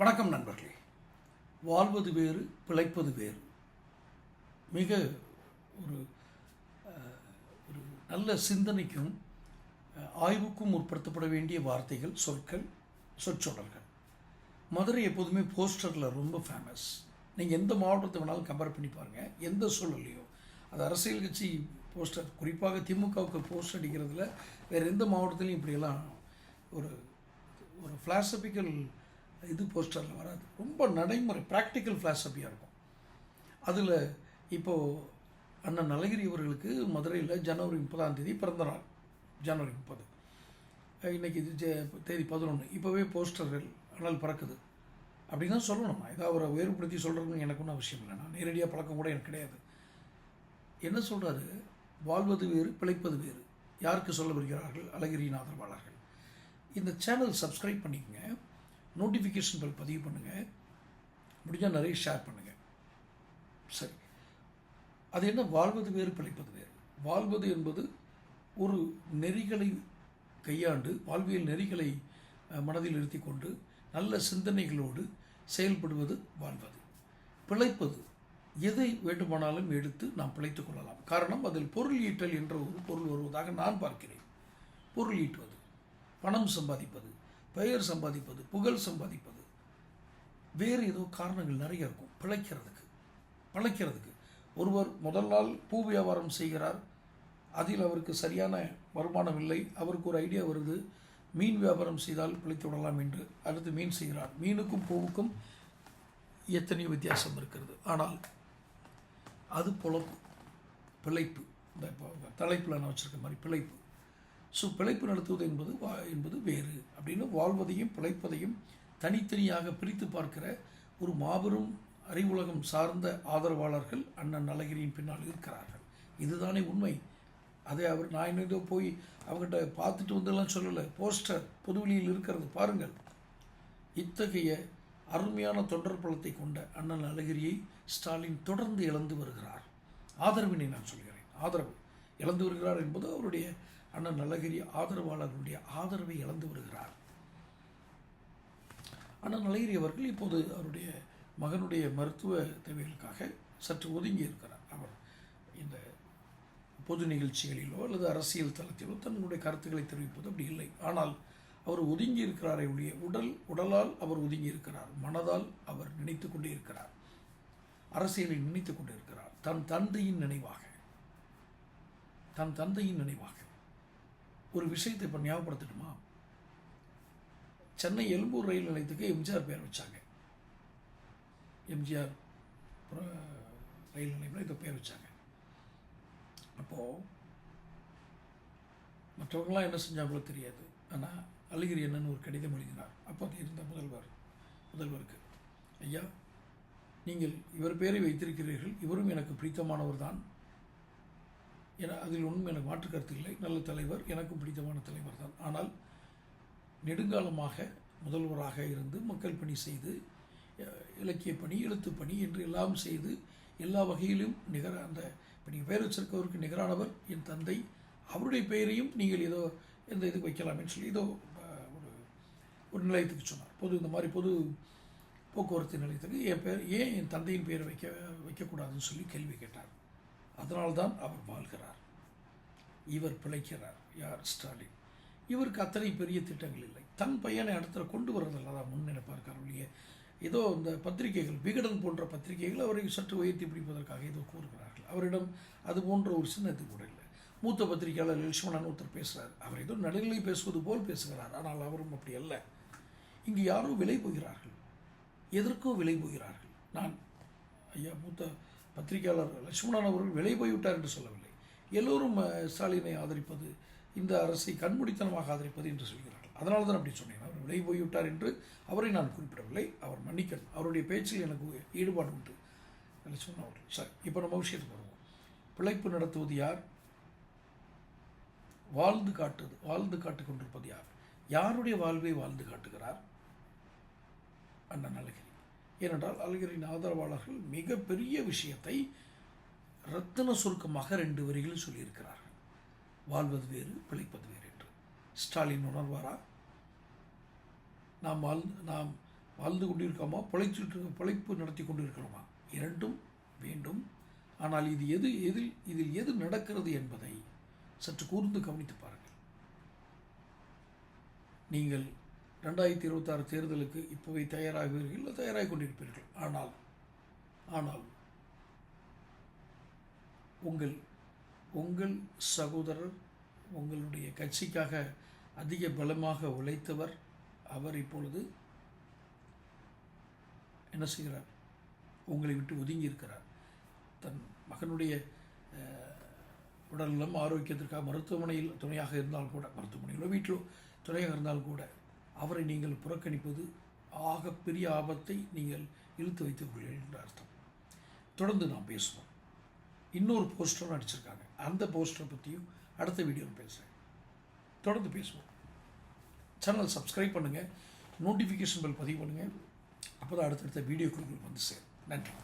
வணக்கம் நண்பர்களே. வாழ்வது வேறு பிழைப்பது வேறு. மிக ஒரு ஒரு நல்ல சிந்தனைக்கும் ஆய்வுக்கும் உட்படுத்தப்பட வேண்டிய வார்த்தைகள் சொற்கள் சொற்றொடர்கள். மதுரை எப்போதுமே போஸ்டரில் ரொம்ப ஃபேமஸ் நீங்கள் எந்த மாவட்டத்தை வேணாலும் கம்பேர் பண்ணி பாருங்கள் எந்த சூழல்லையோ. அது அரசியல் கட்சி போஸ்டர். குறிப்பாக திமுகவுக்கு போஸ்டர் அடிக்கிறதுல வேறு எந்த மாவட்டத்திலையும் இப்படியெல்லாம் ஒரு ஒரு ஃபிலாசபிக்கல் இது போஸ்டரில் வராது. ரொம்ப நடைமுறை ப்ராக்டிக்கல் ஃபிலாசபியாக இருக்கும். அதில் இப்போது அண்ணன் நலகிரி அவர்களுக்கு மதுரையில் ஜனவரி முப்பதாம் தேதி பிறந்த நாள். ஜனவரி முப்பது. இன்றைக்கி இது ஜெ- தேதி பதினொன்று இப்போவே போஸ்டர்கள் அனல் பறக்குது. அப்படின்னு தான் சொல்லணும். நான் ஏதாவது அவரை வேறுபடுத்தி சொல்கிறதுன்னு எனக்கு ஒன்றும் அவசியம் இல்லை. நான் நேரடியாக பழக்கம் கூட எனக்கு கிடையாது. என்ன சொல்கிறாரு வாழ்வது வேறு பிழைப்பது வேறு. யாருக்கு சொல்ல வருகிறார்கள்? அழகிரியின் ஆதரவாளர்கள். இந்த சேனல் சப்ஸ்கிரைப் பண்ணிக்கங்க. நோட்டிஃபிகேஷன் பல் பதிவு பண்ணுங்கள் முடிஞ்சால் நிறைய ஷேர் பண்ணுங்கள் சரி. அது என்ன? வாழ்வது வேறு பிழைப்பது வேறு. வாழ்வது என்பது ஒரு நெறிகளை கையாண்டு வாழ்வியல் நெறிகளை மனதில் நிறுத்தி கொண்டு நல்ல சிந்தனைகளோடு செயல்படுவது வாழ்வது. பிழைப்பது எதை வேண்டுமானாலும் எடுத்து நாம் பிழைத்துக் கொள்ளலாம். காரணம் அதில் பொருள் ஈட்டல் என்ற ஒரு பொருள் வருவதாக நான் பார்க்கிறேன். பொருள் ஈட்டுவது பணம் சம்பாதிப்பது பெயர் சம்பாதிப்பது புகழ் சம்பாதிப்பது. வேறு ஏதோ காரணங்கள் நிறைய இருக்கும். பிழைக்கிறதுக்கு பிழைக்கிறதுக்கு. ஒருவர் முதல் நாள் பூ வியாபாரம் செய்கிறார். அதில் அவருக்கு சரியான வருமானம் இல்லை. அவருக்கு ஒரு ஐடியா வருது. மீன் வியாபாரம் செய்தால் பிழைத்து விடலாம் என்று. அடுத்து மீன் செய்கிறார். மீனுக்கும் பூவுக்கும் எத்தனையோ வித்தியாசம் இருக்கிறது. ஆனால் அது பொழப்பு பிழைப்பு. இந்த இப்போ தலைப்பில் நான் வச்சுருக்க மாதிரி பிழைப்பு. ஸோ பிழைப்பு நடத்துவது என்பது வா என்பது வேறு. அப்படின்னு வாழ்வதையும் பிழைப்பதையும் தனித்தனியாக பிரித்து பார்க்கிற ஒரு மாபெரும் அறிவுலகம் சார்ந்த ஆதரவாளர்கள் அண்ணன் நலகிரியின் பின்னால் இருக்கிறார்கள். இதுதானே உண்மை. அதை அவர் நான் இன்னும் ஏதோ போய் அவங்ககிட்ட பார்த்துட்டு வந்தெல்லாம் சொல்லலை. போஸ்டர் பொதுவெளியில் இருக்கிறது. பாருங்கள். இத்தகைய அருமையான தொண்டர் பலத்தை கொண்ட அண்ணன் அழகிரியை ஸ்டாலின் தொடர்ந்து இழந்து வருகிறார். ஆதரவினை நான் சொல்கிறேன். ஆதரவு. இழந்து வருகிறார் என்பது அவருடைய அண்ணன் அழகிரி ஆதரவாளர்களுடைய ஆதரவை இழந்து வருகிறார் அண்ணன் நலகிரி அவர்கள் இப்போது அவருடைய மகனுடைய மருத்துவ தேவைகளுக்காக சற்று ஒதுங்கி இருக்கிறார். அவர் இந்த பொது நிகழ்ச்சிகளிலோ அல்லது அரசியல் தளத்திலோ தன்னுடைய கருத்துக்களை தெரிவிப்பது அப்படி இல்லை. ஆனால் அவர் ஒதுங்கி இருக்கிறாரே ஒழிய உடல் உடலால் அவர் ஒதுங்கி இருக்கிறார். மனதால் அவர் நினைத்து கொண்டே இருக்கிறார். அரசியலை நினைத்து கொண்டிருக்கிறார் தன் தந்தையின் நினைவாக தன் தந்தையின் நினைவாக ஒரு விஷயத்தை இப்போ ஞாபகப்படுத்தட்டுமா சென்னை எழும்பூர் ரயில் நிலையத்துக்கு எம்ஜிஆர் பேர் வச்சாங்க. எம்ஜிஆர் புற- ரயில் நிலையத்தில் இதை பேர் வச்சாங்க. அப்போது மற்றவங்களாம் என்ன செஞ்சாங்களோ தெரியாது. ஆனால் அழகிரி என்னன்னு ஒரு கடிதம் எழுதினார். அப்போ இருந்த முதல்வர் முதல்வருக்கு ஐயா நீங்கள் இவர் பேரை வைத்திருக்கிறீர்கள். இவரும் எனக்கு பிடித்தமானவர் தான் என அதில் ஒன்றும் எனக்கு மாற்று கருத்து இல்லை. நல்ல தலைவர் எனக்கும் பிடித்தமான தலைவர் தான். ஆனால் நெடுங்காலமாக முதல்வராக இருந்து மக்கள் பணி செய்து இலக்கிய பணி எழுத்து பணி என்று எல்லாம் செய்து எல்லா வகையிலும் நிகர அந்த இப்போ நீங்கள் பேர் வச்சிருக்கவருக்கு நிகரானவர் என் தந்தை. அவருடைய பெயரையும் நீங்கள் ஏதோ எந்த இதுக்கு வைக்கலாமேன்னு சொல்லி ஏதோ ஒரு ஒரு நிலையத்துக்கு சொன்னார். பொது இந்த மாதிரி பொது போக்குவரத்து நிலையத்துக்கு என் பேர் ஏன் என் தந்தையின் பெயரை வைக்க வைக்கக்கூடாதுன்னு சொல்லி கேள்வி கேட்டார். அதனால்தான் அவர் வாழ்கிறார். இவர் பிழைக்கிறார். யார்? ஸ்டாலின். இவருக்கு அத்தனை பெரிய திட்டங்கள் இல்லை. தன் பையனை இடத்துல கொண்டு வர்றதில்ல தான் முன்னினைப்பார்க்கார் ஒழிய ஏதோ இந்த பத்திரிகைகள் விகடன் போன்ற பத்திரிகைகள் அவரை சற்று உயர்த்தி பிடிப்பதற்காக ஏதோ கூறுகிறார்கள். அவரிடம் அது போன்ற ஒரு சின்னத்து கூட இல்லை. மூத்த பத்திரிகையாளர் லட்சுமணன் ஒருத்தர் பேசுகிறார் அவர் ஏதோ நடுநிலை பேசுவது போல் பேசுகிறார். ஆனால் அவரும் அப்படி அல்ல. இங்கு யாரோ விலை போகிறார்கள். எதற்கோ விலை போகிறார்கள். நான் ஐயா மூத்த பத்திரிகையாளர் லட்சுமணன் அவர்கள் விலை போய்விட்டார் என்று சொல்லவில்லை. எல்லோரும் ஸ்டாலினை ஆதரிப்பது இந்த அரசை கண்மூடித்தனமாக ஆதரிப்பது என்று சொல்கிறார்கள். அதனால தான் அப்படி சொன்னேன். அவர் விலை போய்விட்டார் என்று அவரை நான் குறிப்பிடவில்லை. அவர் மன்னிக்கணும் அவருடைய பேச்சில் எனக்கு ஈடுபாடு உண்டு. லட்சுமணன் அவர்கள் சரி இப்போ நம்ம விஷயத்துக்கு வருவோம். பிழைப்பு நடத்துவது யார்? வாழ்ந்து காட்டுது வாழ்ந்து காட்டு கொண்டிருப்பது யார்? யாருடைய வாழ்வை வாழ்ந்து காட்டுகிறார்? அண்ணன் அழகிரி. ஏனென்றால் அழகிரின் ஆதரவாளர்கள் மிகப்பெரிய விஷயத்தை ரத்தின சுருக்கமாக ரெண்டு வரிகளில் சொல்லியிருக்கிறார்கள். வாழ்வது வேறு பிழைப்பது வேறு என்று. ஸ்டாலின் உணர்வாரா? நாம் வாழ் நாம் வாழ்ந்து கொண்டிருக்கோமா? பிழைச்சிட்டு பிழைப்பு நடத்தி கொண்டிருக்கிறோமா? இரண்டும் வேண்டும். ஆனால் இது எது எதில் இதில் எது நடக்கிறது என்பதை சற்று கூர்ந்து கவனித்து பாருங்கள். நீங்கள் ரெண்டாயிரத்தி இருபத்தாறு தேர்தலுக்கு இப்போவே தயாராகுவீர்கள் இல்லை தயாராகி கொண்டிருப்பீர்கள். ஆனால் ஆனால் உங்கள் உங்கள் சகோதரர் உங்களுடைய கட்சிக்காக அதிக பலமாக உழைத்தவர் அவர் இப்பொழுது என்ன செய்கிறார்? உங்களை விட்டு ஒதுங்கி இருக்கிறார். தன் மகனுடைய உடல்நலம் ஆரோக்கியத்திற்காக மருத்துவமனையில் துணையாக இருந்தால் கூட மருத்துவமனையிலோ வீட்டிலோ துணையாக இருந்தால் கூட அவரை நீங்கள் புறக்கணிப்பது ஆகப்பெரிய ஆபத்தை நீங்கள் இழுத்து வைத்துக் என்று அர்த்தம். தொடர்ந்து நாம் பேசுவோம். இன்னொரு போஸ்டரும் அடிச்சிருக்காங்க. அந்த போஸ்டரை பற்றியும் அடுத்த வீடியோவில் பேசுகிறேன் தொடர்ந்து பேசுவோம். சேனல் சப்ஸ்கிரைப் பண்ணுங்கள் நோட்டிஃபிகேஷன் பெல் பதிவு பண்ணுங்கள் அப்போ தான் அடுத்தடுத்த வீடியோக்கள் உங்களுக்கு வந்து சேரும். நன்றி.